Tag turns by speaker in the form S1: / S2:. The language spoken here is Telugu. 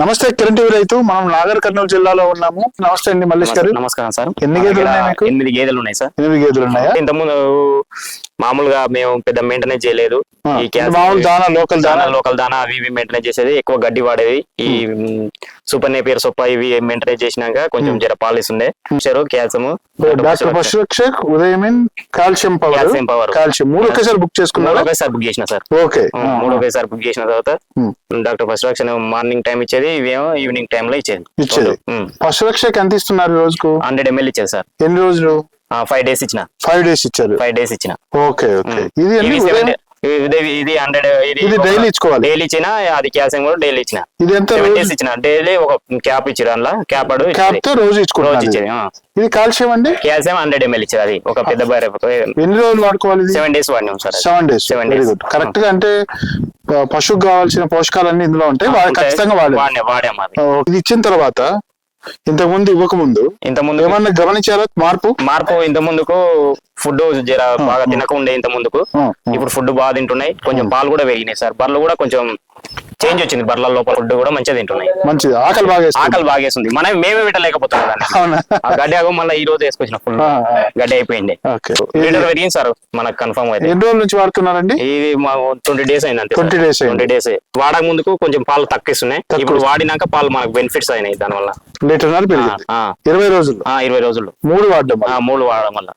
S1: నమస్తే కిరణ్ టీవీ రైతు. మనం నాగర్ కర్నూలు జిల్లాలో ఉన్నాము. నమస్తే అండి మల్లేష్ గారు.
S2: నమస్కారం సార్.
S1: ఎన్ని గేదెలు
S2: దగ్గర
S1: ఉన్నాయి మీకు?
S2: ఎనిమిది గేదెలు ఉన్నాయి సార్.
S1: ఎనిమిది గేదెలు ఉన్నాయా?
S2: ఇంతకుముందు మామూలుగా మేము పెద్ద మెయింటెనెన్స్ చేయలేదు. ఈ
S1: మామూలు దానా లోకల్ దానా
S2: లోకల్ దానా అవి ఇవి మెయింటెనెన్స్ చేసేది. ఎక్కువ గడ్డి వాడేది. ఈ సూపర్ నేపియర్ సొప్ప ఇవి మెయింటెనెన్స్ చేసినాక కొంచెం జర పాలిస్తుండే చెరు calcium
S1: doctor Pashurakshak ఉదయమిన్ calcium power?
S2: Calcium power.
S1: Calcium. మూడు ఒకేసారి బుక్ చేసుకున్నారా?
S2: ఒకేసారి బుక్ చేసిన సార్.
S1: ఓకే.
S2: మూడు ఒకేసారి బుక్ చేసిన తర్వాత. డాక్టర్ ఫస్ట్ రక్షణ మార్నింగ్ టైం ఇచ్చేది ఇవేమో ఈవినింగ్ టైం లో ఇచ్చేది.
S1: ఇచ్చేది. పశురక్షక్ ఎంత ఇస్తున్నారు రోజుకు?
S2: హండ్రెడ్ ఎంఎల్ ఇచ్చేది సార్.
S1: ఎన్ని రోజులు?
S2: ఫైవ్ డేస్ ఇచ్చిన.
S1: ఫైవ్ డేస్ ఇచ్చారు.
S2: ఫైవ్ డేస్ ఇచ్చిన.
S1: Okay okay. ఇది
S2: ఇది హండ్రెడ్
S1: ఇది డైలీ ఇచ్చుకోవాలి.
S2: డైలీ ఇచ్చిన అది క్యాల్సియం కూడా డైలీ ఇచ్చిన.
S1: ఇది ఎంత
S2: సెవెన్ డేస్ ఇచ్చిన. డైలీ ఒక క్యాప్ ఇచ్చారు అందులో. క్యాప్ అడు
S1: క్యాప్తో రోజు
S2: రోజు ఇచ్చేది
S1: ఇది కాల్షియం అండి?
S2: క్యాల్సియం హండ్రెడ్ ఎంఎల్ ఇచ్చేది అది. ఒక పెద్ద
S1: ఎన్ని రోజులు వాడుకోవాలి
S2: seven days వాడినాం sir
S1: seven days
S2: days.
S1: Good కరెక్ట్గా అంటే పశువుకు కావాల్సిన పోషకాలన్నీ ఇందులో ఉంటాయి. వాడు ఖచ్చితంగా
S2: వాడాం అది.
S1: ఓ, ఇది ఇచ్చిన తర్వాత ఇంతకు ముందు ఇవ్వక ముందు
S2: ఇంత ముందు
S1: ఏమన్నా గమనించారా మార్పు?
S2: మార్పు ఇంత ముందుకు ఫుడ్ జర బాగా తినకుండే ఇంత ముందుకు. ఇప్పుడు ఫుడ్ బాగా తింటున్నాయి. కొంచెం పాలు కూడా పెరిగినాయి సార్. బర్రెలు కూడా కొంచెం చేంజ్ వచ్చింది. బర్రెల లోపల ఫుడ్ కూడా మంచిగా తింటున్నాయి.
S1: మంచిది. ఆకలి బాగా.
S2: ఆకలి బాగేస్తుంది మనం మేమే పెట్టలేకపోతున్నాం గడ్డి ఆగో మళ్ళీ ఈ రోజు వేసుకొచ్చిన ఫుల్. గడ్డి అయిపోయింది. లీటర్ పెరిగింది సార్. మనకు కన్ఫర్మ్ అయితే.
S1: ఎన్ని రోజుల నుంచి వాడుతున్నారండి?
S2: ఇది మా ట్వంటీ డేస్ అయింది అంతే
S1: 20 days అయింది.
S2: ట్వంటీ డేస్ వాడక ముందుకు కొంచెం పాలు తక్కువ ఇప్పుడు వాడినాక పాలు మనకు బెనిఫిట్స్ అయినాయి దానివల్ల. ఆ,
S1: ఇరవై రోజులు.
S2: ఆ, ఇరవై రోజులు.
S1: మూడు వాడడం
S2: మూడు వాడడం వల్ల.